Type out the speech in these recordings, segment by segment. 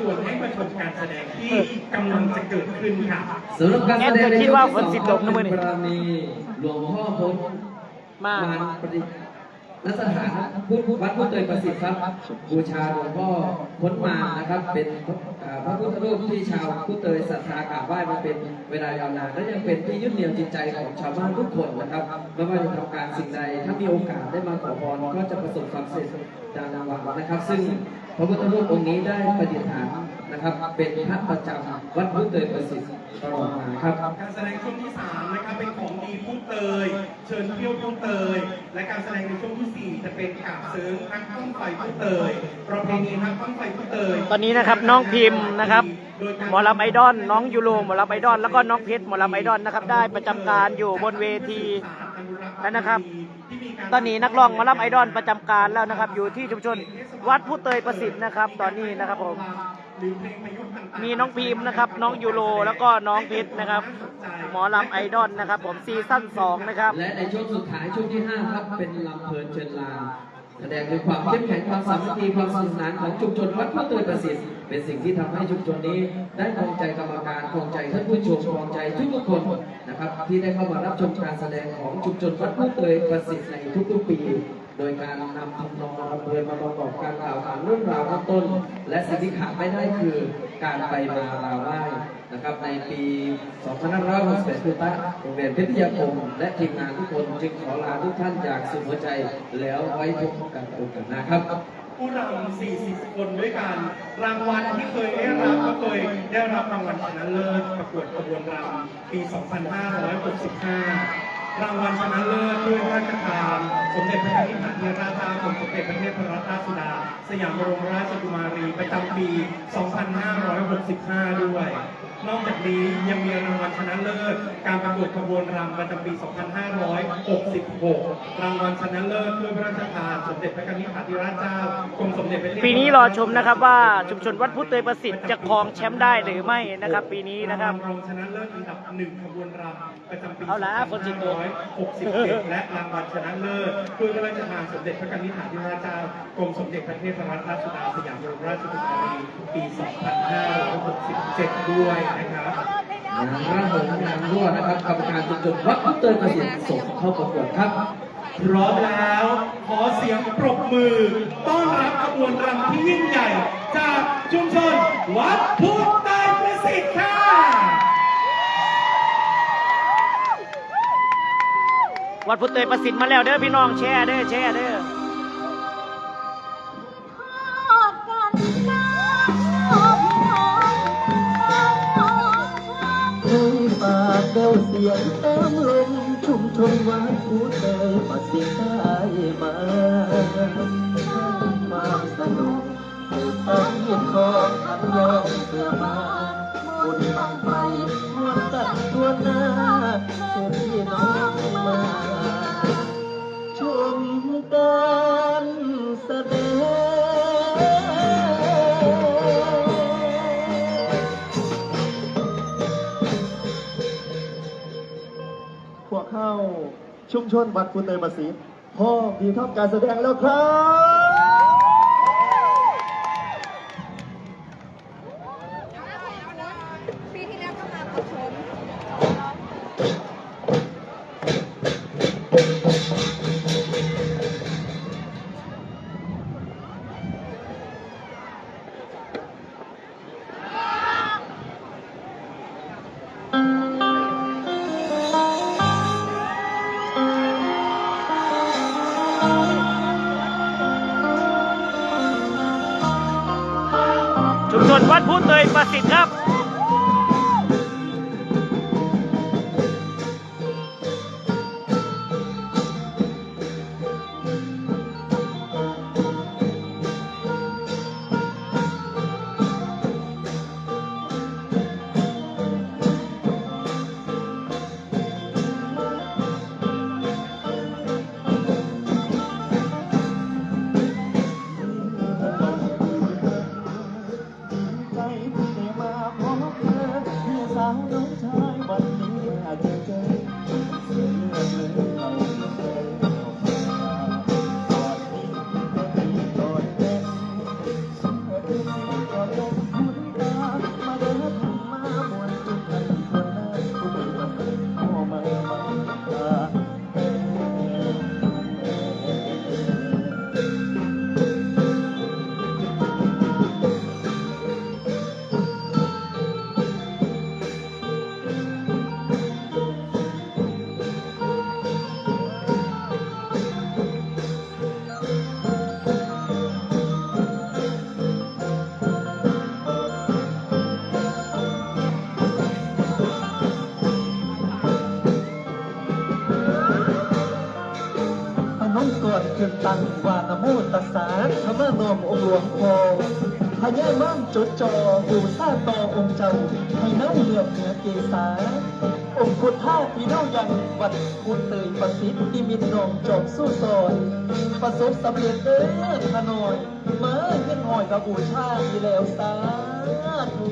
ชวนให้มาชมการแสดงที่กำลังจะเกิดขึ้นค่ะสำหรับการแสดงในคิดช่วว่างฝนที่สิสองตกนะมื้อนี้บารมีหลวงพ่อพ้นมาลานประดิษฐ์ณสถานพุทธวัดพุทธเตยประสิทธิ์ครับบูชาหลวงพ่อพ้นมารนะครับ เป็นเอ่อพระพุทธรูปที่ชาวพุทธเตยศรัทธากราบไหว้มาเป็นเวลายาวนานและยังเป็นที่ยึดเหนี่ยวจิตใจของชาวบ้านทุกคนนะครับไม่ว่าจะทำการสิ่งใดถ้ามีโอกาสได้มาขอพรก็จะประสบความสำเร็จดังหวังนะครับ ซึ่งพ ระพุทธรูปองค์นี้ได้ประดิษฐานนะครับ เป็นพระประจำวัดพุทธเตยประสิทธิ์ตลอดมาครับการแสดงช่วงที่3นะครับเป็นของดีพูดเตย เชิญเที่ยวพูดเตย และการแสดงในช่วงที่ 4 จะเป็นกาบเสริมทักต้นไฟพูดเตยประเพณีทักต้นไฟพูดเตยตอนนี้นะครับน้องพิมพ์นะครับหมอลำไอดอลน้องยูโรหมอลำไอดอลแล้วก็น้องเพชรหมอลำไอดอลนะครับ ได้ประจำการอยู่บนเวทีแล้วนะครับ ตอนนี้นักร้องหมอลำไอดอลประจำการแล้วนะครับ อยู่ที่ชุมชนวัดผู้เตยประสิทธิ์นะครับ ตอนนี้นะครับผมมีน้องพิมพ์นะครับ น้องยูโรแล้วก็น้องเพชรนะครับ หมอลำไอดอลนะครับ ผมซีซั่น2นะครับและในช่วงสุดท้ายช่วงที่5ครับเป็นลำเพลินเชิญลา แสดงถึงความเข้มแข็งความสามัคคีความสนุกสนานของชุมชนวัดพระเตยประสิทธิ์เป็นสิ่งที่ทำให้ชุมชนนี้ ได้ครองใจกรรมการครองใจท่านผู้ชมครองใจทุกๆคนนะครับที่ได้เข้ามารับชมการแสดงของชุมชนวัดพระเตยประสิทธิ์ในทุกๆปี โดยการนำทำนองรำเพลินมาประกอบการกล่าวขานเรื่องราวต้น และสิ่งที่ขาดไม่ได้คือการไปมาลาไหว้นะครับในปี2561คือตั้งโรงเรียนพิทยาคมและทีมงานทุกคนจึงขอลาทุกท่านจากสุดหัวใจแล้วไว้พบกันโอกาสหน้าครับผู้รำ40 คนด้วยกัน รางวัลที่เคยได้รับก็เคยได้รับรางวัลชนะเลิศประกวดขบวนรำปี 2565 รางวัลชนะเลิศด้วยราชทานสมเด็จพระนิธิถาธิราชาสมเด็จพระเทพรัตนราชสุดา สยามบรมราชกุมารีประจำปี 2565 ด้วย นอกจากนี้ยังมีรางวัลชนะเลิศ การประกวดขบวนรำประจำปี 2566 รางวัลชนะเลิศด้วยพระราชทานสมเด็จพระนิธิถาธิราชเจ้ากรมสมเด็จพระเทพปีนี้รอชมนะครับว่าชุมชนวัดพุทธเตยประสิทธิ์จะครองแชมป์ได้หรือไม่นะครับ ปีนี้นะครับรางวัลรองชนะเลิศอันดับหนึ่งขบวนรำประจำปีเอาละคนสิบตัว2567และรางวัลชนะเลิศด้วยพระราชทานสมเด็จพระนิธิถาธิราชเจ้ากรมสมเด็จพระเทพรัตนราชสุดาสยามบรมราชกุมารีปี 2567 ด้วยนะครับงานร่ำเริงงานรั่วนะครับกรรมการชุมชนวัดพุทธเตยประสิทธิ์ส่งเข้าประกวดครับ พร้อมแล้ว ขอเสียงปรบมือ ต้อนรับขบวนรำที่ยิ่งใหญ่ จากชุมชนวัดพุทธไตรประสิทธิ์ค่ะวัดพุทธเตยประสิทธิ์มาแล้วเด้อพี่น้องแชร์เด้อแชร์เด้อ สียงตามลมชุ่มชนวัดผู้เตยปัดสิได้มาความสนุกสืบสานเย็นของอันยองเพื่อมาบุญบัง ชนบัตรคุณเตยประสิทธิ์พ่อมีทำการแสดงแล้วครับ วัดพุทธเตยประาธรรมนอมองค์หลวงพอพญามั่งจดจอบูชาต่อองค์เจ้าให้น้ำเหลือบเหนือเกษาองค์พุทธาพี่เน่ายังวัดพุทธเตยประสิทธิ์ที่มิตรนองจอบสู้ซอยประสบสำเร็จเด้อขะหน่อยมาเงินหอยกับบูชาอีแล้วสาธุ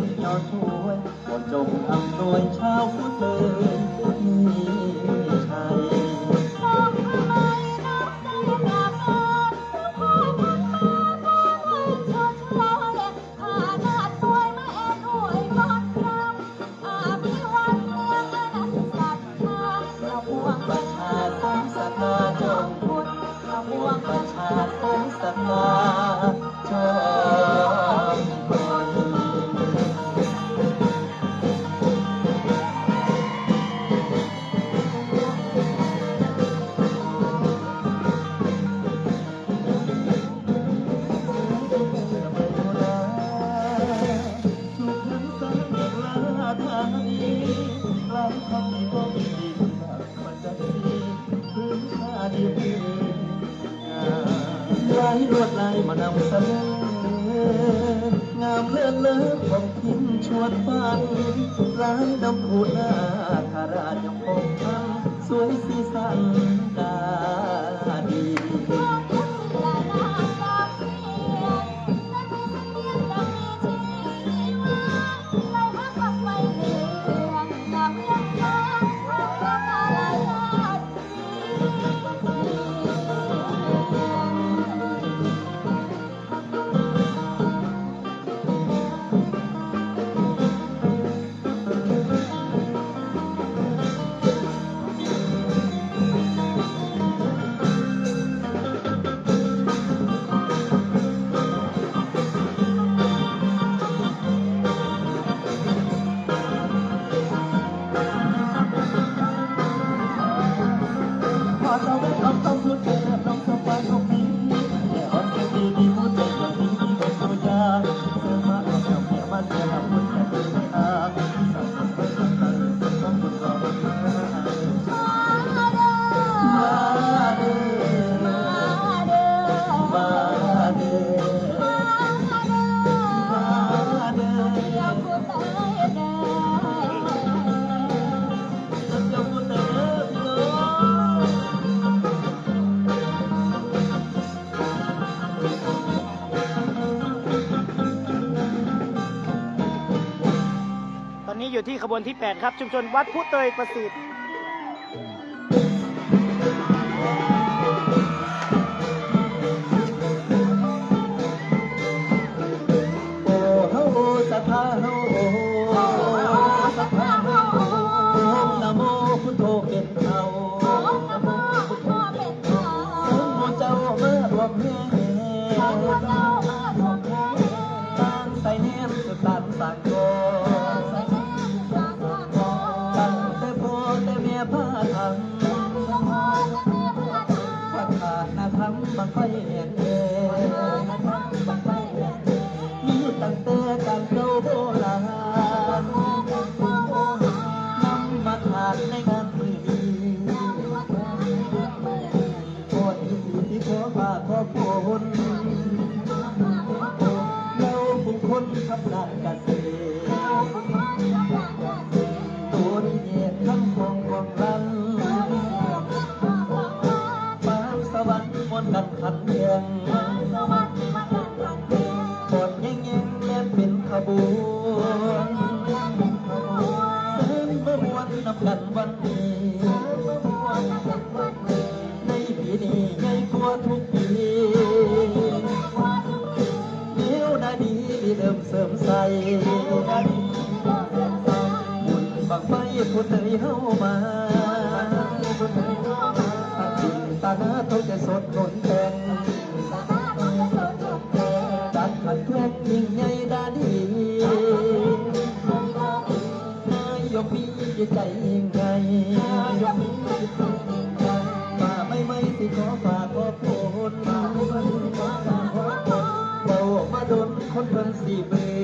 ม้มิ่นยอดช่วย ลายดำพูนาคาราช บวนที่ 8 ครับ ชุมชนวัดพุเตยประสิทธิ์ thăng thiên một nhanh em em bên khả buồn sớm mơ muôn năm lần văn đi nay vì đi ngay qua thuốc đi nếu đã đi thì đơm sớm say buồn bằng bay của đời hâu mà ตาหน้าทุกข์จะสดทน ยิ่งใหญ่ดาดีนายกมีใจยิ่งใงญ่มาไม่ไม่สิขอฝากขอโพดมาไม่ไม่สิขอฝากขอโพดเบามาโดนคนเพิ่นสี่เบื่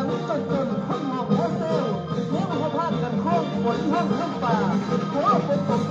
ังจนจนคนหมอบหัวเซลนี่มันพลาดกันข้องฝนห้องข้างป่าหัวเป็นผม